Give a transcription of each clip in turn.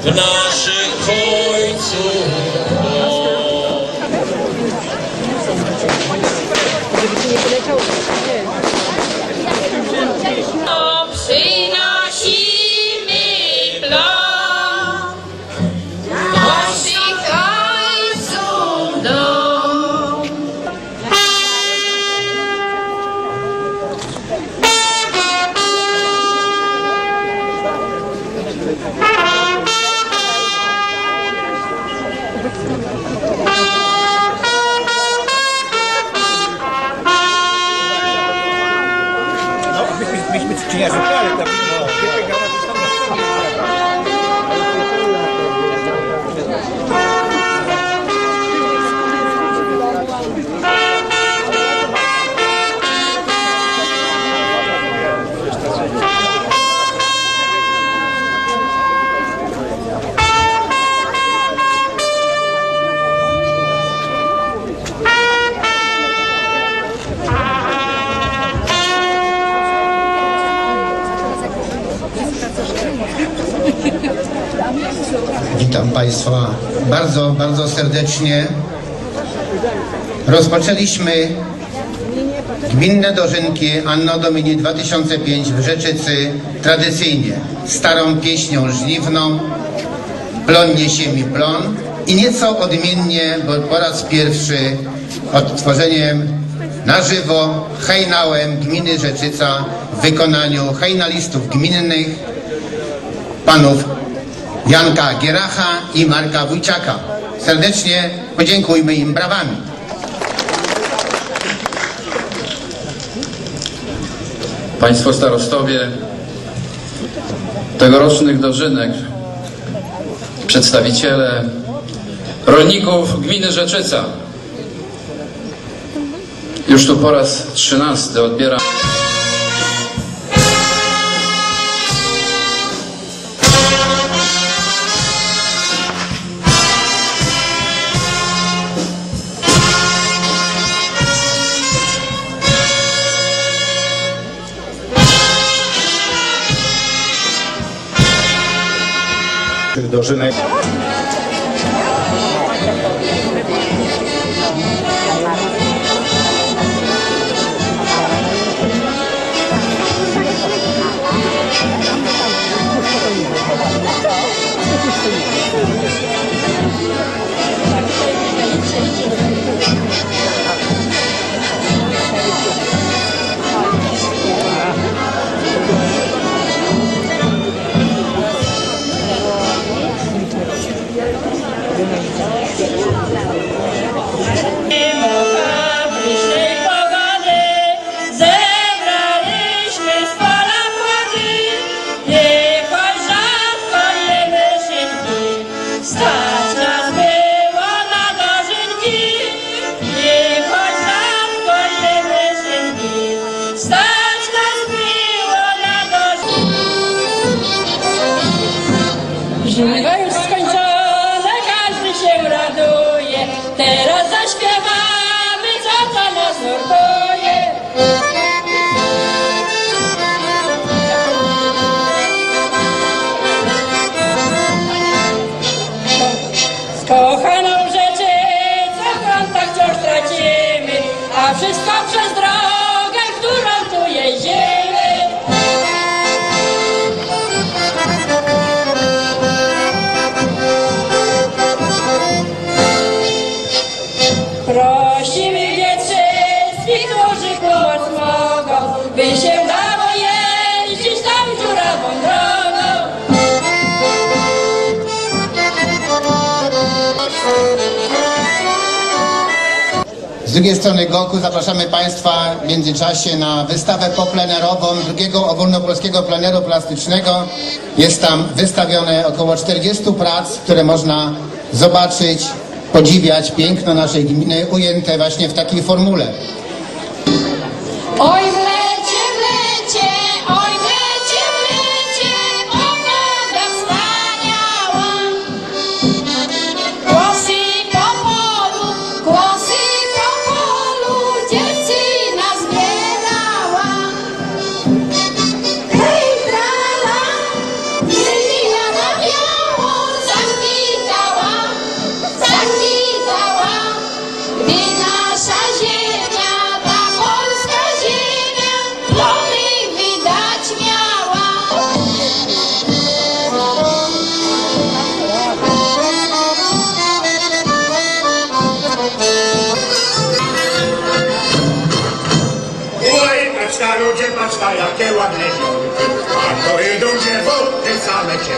w naszym mich mit Kinesisch. Bardzo, bardzo serdecznie. Rozpoczęliśmy gminne dożynki Anno Domini 2005 w Rzeczycy tradycyjnie starą pieśnią żniwną Plon niesie mi plon i nieco odmiennie, bo po raz pierwszy odtworzeniem na żywo hejnałem gminy Rzeczyca w wykonaniu hejnalistów gminnych panów Janka Gieracha i Marka Wójciaka. Serdecznie podziękujmy im brawami. Państwo starostowie tegorocznych dożynek, przedstawiciele rolników gminy Rzeczyca. Już tu po raz trzynasty odbieram. Dożynek. Z drugiej strony Goku zapraszamy Państwa w międzyczasie na wystawę poplenerową drugiego ogólnopolskiego pleneru plastycznego. Jest tam wystawione około 40 prac, które można zobaczyć, podziwiać piękno naszej gminy ujęte właśnie w takiej formule. Oj, Paczka jakie ładne ziomki, a to idą dziewuty same cię.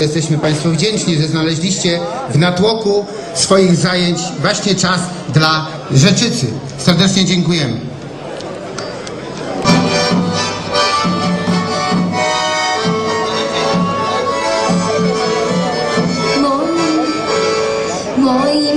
Jesteśmy Państwu wdzięczni, że znaleźliście w natłoku swoich zajęć właśnie czas dla Rzeczycy. Serdecznie dziękujemy. Moje